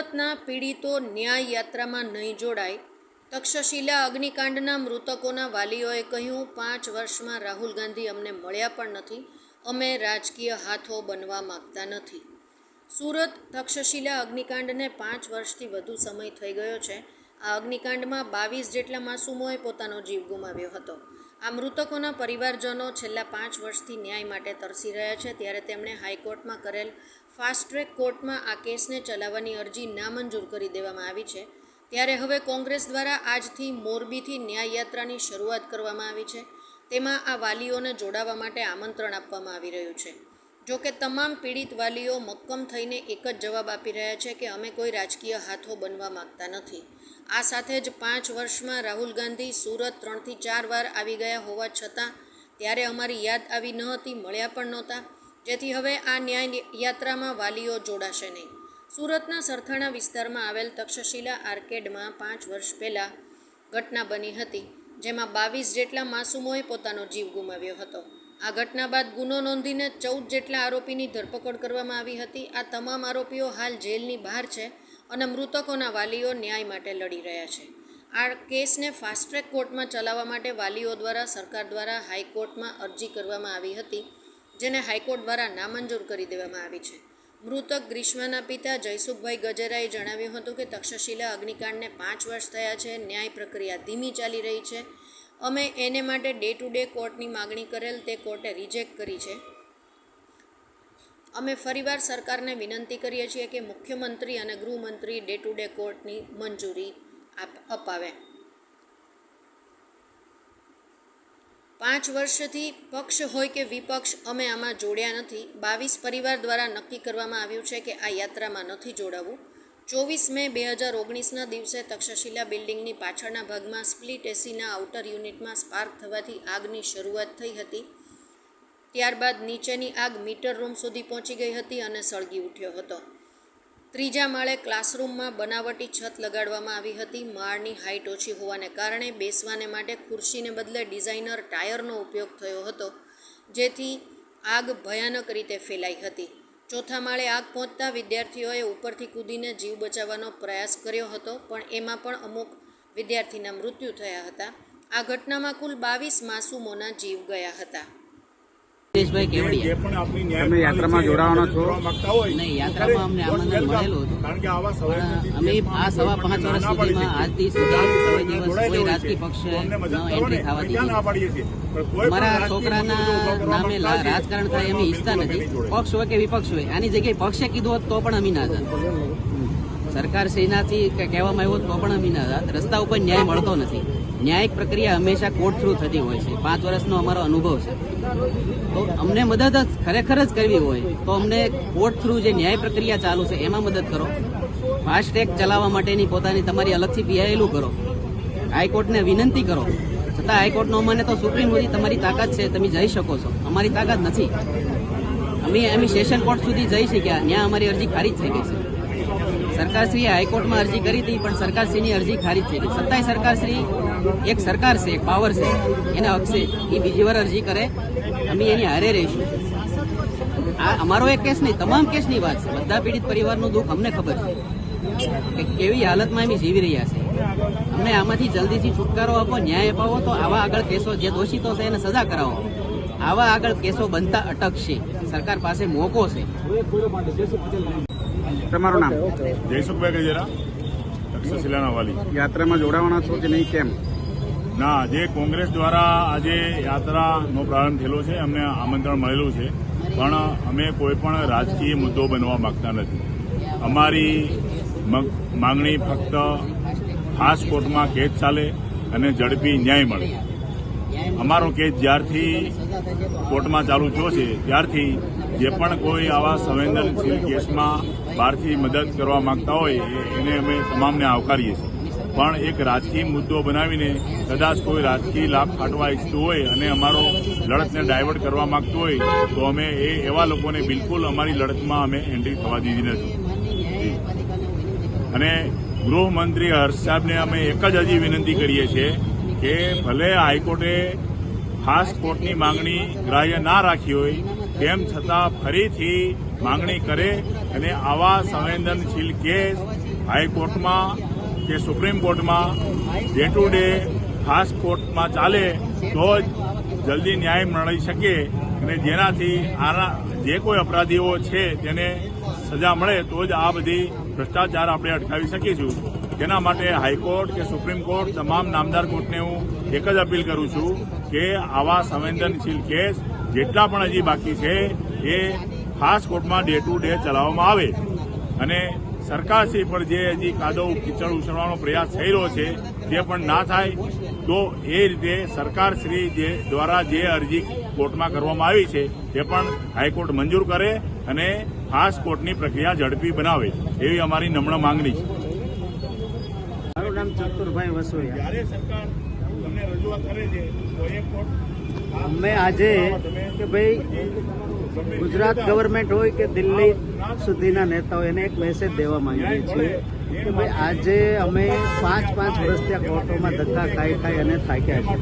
સુરતના પીડિતો ન્યાય યાત્રામાં નહીં જોડાય, તક્ષશિલા અગ્નિકાંડના મૃતકોના વાલીઓએ કહ્યું, પાંચ વર્ષમાં રાહુલ ગાંધી અમને મળ્યા પણ નથી, અમે રાજકીય હાથો બનવા માગતા નથી. સુરત તક્ષશિલા અગ્નિકાંડને પાંચ વર્ષથી વધુ સમય થઈ ગયો છે. આ અગ્નિકાંડમાં બાવીસ જેટલા માસૂમોએ પોતાનો જીવ ગુમાવ્યો હતો. આ મૃતકોના પરિવારજનો છેલ્લા પાંચ વર્ષથી ન્યાય માટે તરસી રહ્યા છે. ત્યારે તેમણે હાઈકોર્ટમાં કરેલ ફાસ્ટ ટ્રેક કોર્ટમાં આ કેસને ચલાવવાની અરજી નામંજૂર કરી દેવામાં આવી છે. ત્યારે હવે કોંગ્રેસ દ્વારા આજથી મોરબીથી ન્યાય યાત્રાની શરૂઆત કરવામાં આવી છે. તેમાં આ વાલીઓને જોડાવા માટે આમંત્રણ આપવામાં આવી રહ્યું છે. જો કે તમામ પીડિત વાલીઓ મક્કમ થઈને એક જ જવાબ આપી રહ્યા છે કે અમે કોઈ રાજકીય હાથો બનવા માગતા નથી. આ સાથે જ પાંચ વર્ષમાં રાહુલ ગાંધી સુરત ત્રણથી ચાર વાર આવી ગયા હોવા છતાં ત્યારે અમારી યાદ આવી ન હતી, મળ્યા પણ નહોતા. જેથી હવે આ ન્યાય યાત્રામાં વાલીઓ જોડાશે નહીં. સુરતના સરથાણા વિસ્તારમાં આવેલ તક્ષશિલા આર્કેડમાં પાંચ વર્ષ પહેલાં ઘટના બની હતી, જેમાં બાવીસ જેટલા માસૂમોએ પોતાનો જીવ ગુમાવ્યો હતો. આ ઘટના બાદ ગુનો નોંધીને ચૌદ જેટલા આરોપીની ધરપકડ કરવામાં આવી હતી. આ તમામ આરોપીઓ હાલ જેલની બહાર છે. અને મૃતકોના વાલીઓ ન્યાય માટે લડી રહ્યા છે. આ કેસને ફાસ્ટ ટ્રેક કોર્ટમાં ચલાવવા માટે વાલીઓ દ્વારા સરકાર દ્વારા હાઈકોર્ટમાં અરજી કરવામાં આવી હતી, જેને હાઈકોર્ટ દ્વારા નામંજૂર કરી દેવામાં આવી છે. મૃતક ગ્રીષ્માના પિતા જયસુખભાઈ ગજેરાએ જણાવ્યું હતું કે તક્ષશિલા અગ્નિકાંડને પાંચ વર્ષ થયા છે, ન્યાય પ્રક્રિયા ધીમી ચાલી રહી છે. અમે એને માટે ડે ટુ ડે કોર્ટની માગણી કરેલ, તે કોર્ટે રિજેક્ટ કરી છે. અમે ફરીવાર સરકારને વિનંતી કરીએ છીએ કે મુખ્યમંત્રી અને ગૃહમંત્રી ડે ટુ ડે કોર્ટની મંજૂરી અપાવે. પાંચ વર્ષથી પક્ષ હોય કે વિપક્ષ, અમે આમાં જોડ્યા નથી. બાવીસ પરિવાર દ્વારા નક્કી કરવામાં આવ્યું છે કે આ યાત્રામાં નથી જોડાવું. ચોવીસ મે બે હજાર ઓગણીસના દિવસે તક્ષશિલા બિલ્ડિંગની પાછળના ભાગમાં સ્પ્લિટ એસીના આઉટર યુનિટમાં સ્પાર્ક થવાથી આગની શરૂઆત થઈ હતી. ત્યારબાદ નીચેની આગ મીટર રૂમ સુધી પહોંચી ગઈ હતી અને સળગી ઉઠ્યો હતો. ત્રીજા માળે ક્લાસરૂમમાં બનાવટી છત લગાડવામાં આવી હતી. માળની હાઇટ ઓછી હોવાને કારણે બેસવાને માટે ખુરશીને બદલે ડિઝાઇનર ટાયરનો ઉપયોગ થયો હતો, જેથી આગ ભયાનક રીતે ફેલાઈ હતી. ચોથા માળે આગ પહોંચતા વિદ્યાર્થીઓએ ઉપરથી કૂદીને જીવ બચાવવાનો પ્રયાસ કર્યો હતો, પણ એમાં પણ અમુક વિદ્યાર્થીના મૃત્યુ થયા હતા. આ ઘટનામાં કુલ બાવીસ માસૂમોના જીવ ગયા હતા. જે પણ આપણી તમે યાત્રામાં જોડાવાના છો? નહીં, યાત્રામાં અમને આમંત્રણ મળેલું હતું. કારણ કે આવા સંવેદનશીલ અમે આ સવા પાંચ વર્ષ સુધીમાં આજથી સુધી કોઈ દિવસ કોઈ રાજકીય. પક્ષે. એન્ટ્રી થવા દીધી રાજકીય છોકરાના નામે રાજકારણ થાય અમે ઈચ્છતા નથી. પક્ષ હોય કે વિપક્ષ હોય આની જગ્યાએ પક્ષે કીધું હોત તો પણ અમે ના જાત સરકાર સેનાથી કે કહેવામાં આવ્યું તો પણ અમે ના જાત રસ્તા ઉપર ન્યાય મળતો નથી. ન્યાયિક પ્રક્રિયા હંમેશા કોર્ટ થ્રુ થતી હોય છે. પાંચ વર્ષનો અમારો અનુભવ છે. તો અમને મદદ ખરેખર જ કરવી હોય તો અમને કોર્ટ થ્રુ જે ન્યાય પ્રક્રિયા ચાલુ છે એમાં મદદ કરો. ફાસ્ટ ટ્રેક ચલાવવા માટેની પોતાની તમારી અલગથી પીઆઈએલું કરો. હાઈકોર્ટને વિનંતી કરો. છતાં હાઈકોર્ટનો અમાને તો સુપ્રીમ સુધી તમારી તાકાત છે, તમે જઈ શકો છો. અમારી તાકાત નથી. અમે અમે સેશન કોર્ટ સુધી જઈ શક્યા. ત્યાં અમારી અરજી ખારીજ થઈ ગઈ છે. સરકારશ્રીએ હાઈકોર્ટમાં અરજી કરી હતી, પણ સરકારશ્રીની અરજી ખારીજ થઈ ગઈ. છતાંય સરકારશ્રી એક સરકાર છે એક પાવર છે એને હક છે એ બીજી વાર અરજી કરે અમે એની હારે રહીશું. આ અમારો એક કેસ નહીં તમામ કેસની વાત છે. બધા પીડિત પરિવારનું દુઃખ અમને ખબર છે કે કેવી હાલતમાં એમ જીવી રહ્યા છે. અમને આમાંથી જલ્દીથી છુટકારો આપો ન્યાય અપાવો તો આવા આગળ કેસો જે દોષિતો છે એને સજા કરાવો. આવા આગળ કેસો બનતા અટકશે સરકાર પાસે મોકો છે. તમારું નામ? જયસુખભાઈ ગજેરા. તક્ષશિલાના વાલી. યાત્રામાં જોડાવાના છો કે નહીં કેમ? ના આજે કોંગ્રેસ દ્વારા આજે યાત્રાનો પ્રારંભ થયેલો છે અમને આમંત્રણ મળેલું છે. પણ અમે કોઈ પણ રાજકીય મુદ્દો બનવા માંગતા નથી. અમારી મગ- માંગણી ફક્ત ખાસ કોર્ટમાં કેસ ચાલે અને ઝડપી ન્યાય મળે. અમારો કેસ જ્યારથી કોર્ટમાં ચાલુ થયો છે ત્યારથી જે પણ કોઈ આવા સંવેદનશીલ કેસમાં બહારથી મદદ કરવા માંગતા હોય એને અમે તમામને આવકારીએ છીએ પણ એક રાજકીય મુદ્દો બનાવીને કદાચ કોઈ રાજકીય લાભ કાઢવા ઈચ્છતું હોય અને અમારો લડતને ડાયવર્ટ કરવા માંગતું હોય, તો અમે એ એવા લોકોને બિલકુલ અમારી લડતમાં અમે એન્ટ્રી થવા દીધી નથી. અને ગૃહમંત્રી હર્ષ સાહેબને અમે એક જ હજી વિનંતી કરીએ છીએ કે ભલે હાઈકોર્ટે ખાસ કોર્ટની માંગણી ગ્રાહ્ય ના રાખી હોય તેમ છતાં ફરીથી માંગણી કરે અને આવા સંવેદનશીલ કેસ હાઈકોર્ટમાં કે સુપ્રીમ કોર્ટમાં ડે ટુ ડે ખાસ કોર્ટમાં ચાલે તો જ જલ્દી ન્યાય મળી શકે અને જેનાથી આના જે કોઈ અપરાધીઓ છે તેને સજા મળે તો જ આ બધી ભ્રષ્ટાચાર આપણે અટકાવી શકીશું. તેના માટે હાઈકોર્ટ કે સુપ્રીમ કોર્ટ તમામ નામદાર કોર્ટને હું એક જ અપીલ કરું છું કે આવા સંવેદનશીલ કેસ જેટલા પણ હજી બાકી છે એ ખાસ કોર્ટમાં ડે ટુ ડે ચલાવવામાં આવે. અને સરકારશ્રી પર જે હજી કાદવ કીચડ ઉછળવાનો પ્રયાસ થઈ રહ્યો છે તે પણ ના થાય તો એ રીતે સરકારશ્રી જે દ્વારા જે અરજી કોર્ટમાં કરવામાં આવી છે તે પણ હાઈકોર્ટ મંજૂર કરે અને ખાસ કોર્ટની પ્રક્રિયા ઝડપી બનાવે એવી અમારી નમ્ર માંગણી છે. મારું નામ ચતુરભાઈ વસોયા. જ્યારે સરકાર તમને રજૂઆત કરે છે તો એ કોર્ટ અમે આજે કે ભાઈ, ગુજરાત ગવર્મેન્ટ હોય કે દિલ્હી સુધીના નેતાઓ, એને એક મેસેજ દેવા માંગીએ છીએ કે ભાઈ, આજે અમે પાંચ પાંચ વર્ષ ત્યાં કોર્ટોમાં ધક્કા ખાઈ ખાઈ અને થાક્યા છે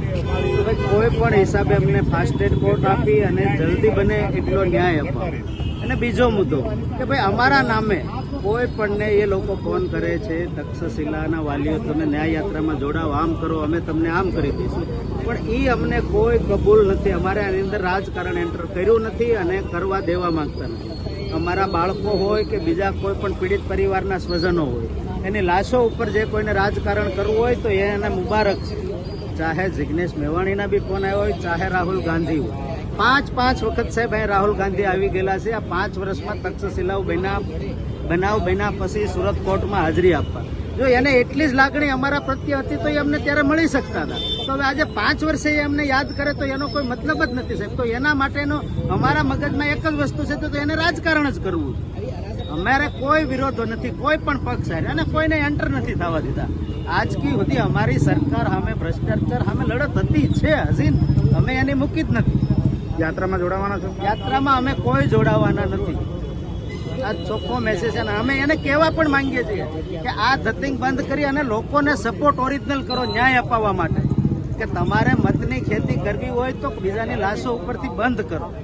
તો ભાઈ, કોઈ પણ હિસાબે અમને ફાસ્ટેડ કોર્ટ આપી અને જલ્દી બને એટલો ન્યાય અપાવો અને બીજો મુદ્દો કે ભાઈ, અમારા નામે કોઈ પણને એ લોકો ફોન કરે છે તક્ષશિલાના વાલીઓ, તમે ન્યાય યાત્રામાં જોડાઓ, આમ કરો, અમે તમને આમ કરી દઈશું. પણ એ અમને કોઈ કબૂલ નથી. અમારે આની અંદર રાજકારણ એન્ટર કર્યું નથી અને કરવા દેવા માંગતા નથી. અમારા બાળકો હોય કે બીજા કોઈ પણ પીડિત પરિવારના સ્વજનો હોય, એની લાશો ઉપર જે કોઈને રાજકારણ કરવું હોય તો એને મુબારક છે. ચાહે જિગ્નેશ મેવાણીના બી ફોન આવ્યો હોય, ચાહે રાહુલ ગાંધી હોય. પાંચ પાંચ વખત સાહેબ અહીં રાહુલ ગાંધી આવી ગયેલા છે. આ પાંચ વર્ષમાં તક્ષશિલાઓ બન્યા, બનાવ બન્યા, પછી સુરત કોર્ટમાં હાજરી આપવા. જો એને એટલી જ લાગણી અમારા પ્રત્યે હતી તો એ અમને ત્યારે મળી શકતા હતા. તો હવે આજે પાંચ વર્ષે એ અમને યાદ કરે તો એનો કોઈ મતલબ જ નથી સાહેબ. તો એના માટેનો અમારા મગજમાં એક જ વસ્તુ છે તો એને રાજકારણ જ કરવું અમારે કોઈ વિરોધો નથી, કોઈ પણ પક્ષ સાહેબ અને કોઈને એન્ટર નથી થવા દીધા. આજકી સુધી અમારી સરકાર સામે ભ્રષ્ટાચાર સામે લડત હતી છે, હજી અમે એને મૂકી જ નથી. યાત્રામાં જોડાવાના છો? યાત્રામાં અમે કોઈ જોડાવાના નથી. આ ચોખ્ખો મેસેજ છે અને અમે એને કહેવા પણ માંગીએ છીએ કે આ ધતિંગ બંધ કરી અને લોકોને સપોર્ટ ઓરિજિનલ કરો, ન્યાય અપાવવા માટે. કે તમારે મતની ખેતી કરવી હોય તો બીજાની લાશો ઉપરથી બંધ કરો.